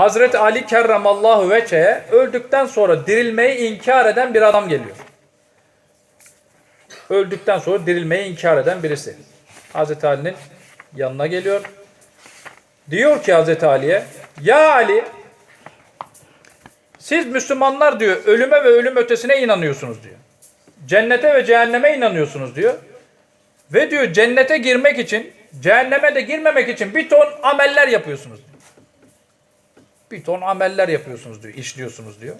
Hazreti Ali kerramallahu veçeye öldükten sonra dirilmeyi inkar eden bir adam geliyor. Öldükten sonra dirilmeyi inkar eden birisi. Hazreti Ali'nin yanına geliyor. Diyor ki Hazreti Ali'ye, ya Ali siz Müslümanlar diyor ölüme ve ölüm ötesine inanıyorsunuz diyor. Cennete ve cehenneme inanıyorsunuz diyor. Ve diyor cennete girmek için, cehenneme de girmemek için bir ton ameller yapıyorsunuz diyor. Bir ton ameller yapıyorsunuz diyor, işliyorsunuz diyor.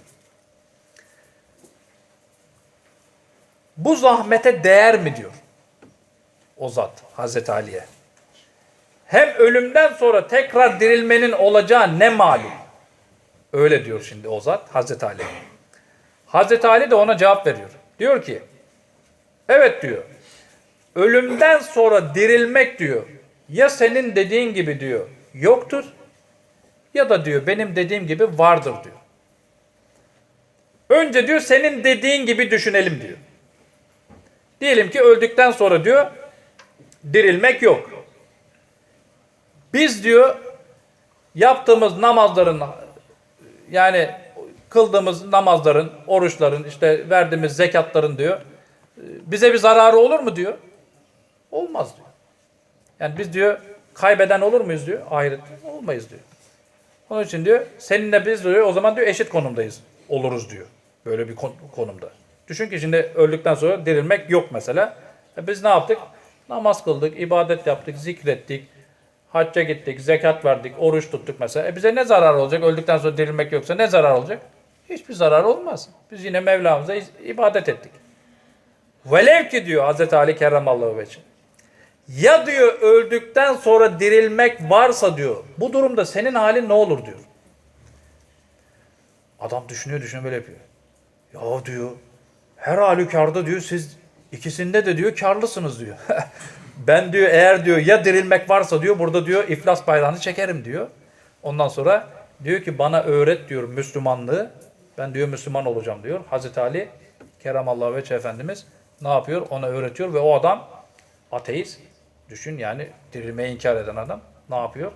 Bu zahmete değer mi diyor o zat Hazreti Ali'ye. Hem ölümden sonra tekrar dirilmenin olacağı ne malum. Öyle diyor şimdi o zat Hazreti Ali. Hazreti Ali de ona cevap veriyor. Diyor ki evet diyor. Ölümden sonra dirilmek diyor. Ya senin dediğin gibi diyor yoktur ya da diyor benim dediğim gibi vardır diyor. Önce diyor senin dediğin gibi düşünelim diyor. Diyelim ki öldükten sonra diyor dirilmek yok. Biz diyor yaptığımız namazların yani kıldığımız namazların, oruçların, işte verdiğimiz zekatların diyor bize bir zararı olur mu diyor. Olmaz diyor. Yani biz diyor kaybeden olur muyuz diyor. Ahiret olmayız diyor. Onun için diyor seninle biz diyor o zaman diyor eşit konumdayız. Oluruz diyor. Böyle bir kon- konumda. Düşün ki şimdi öldükten sonra dirilmek yok mesela. E biz ne yaptık? Namaz kıldık, ibadet yaptık, zikrettik, hacca gittik, zekat verdik, oruç tuttuk mesela. E bize ne zarar olacak? Öldükten sonra dirilmek yoksa ne zarar olacak? Hiçbir zarar olmaz. Biz yine Mevlamıza ibadet ettik. Velev ki diyor Hazreti Ali Kerramallahu Veçin. Ya diyor öldükten sonra dirilmek varsa diyor. Bu durumda senin halin ne olur diyor. Adam düşünüyor düşünüyor böyle yapıyor. Ya diyor her halükarda diyor siz ikisinde de diyor karlısınız diyor. ben diyor eğer diyor ya dirilmek varsa diyor burada diyor iflas bayrağını çekerim diyor. Ondan sonra diyor ki bana öğret diyor Müslümanlığı. Ben diyor Müslüman olacağım diyor. Hazreti Ali Keremallahu Veçhe Efendimiz ne yapıyor? Ona öğretiyor ve o adam ateist. Düşün yani dirilmeyi inkar eden adam ne yapıyor?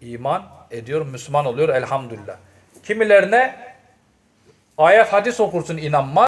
İman ediyor, Müslüman oluyor elhamdülillah. Kimilerine ayet hadis okursun inanmaz.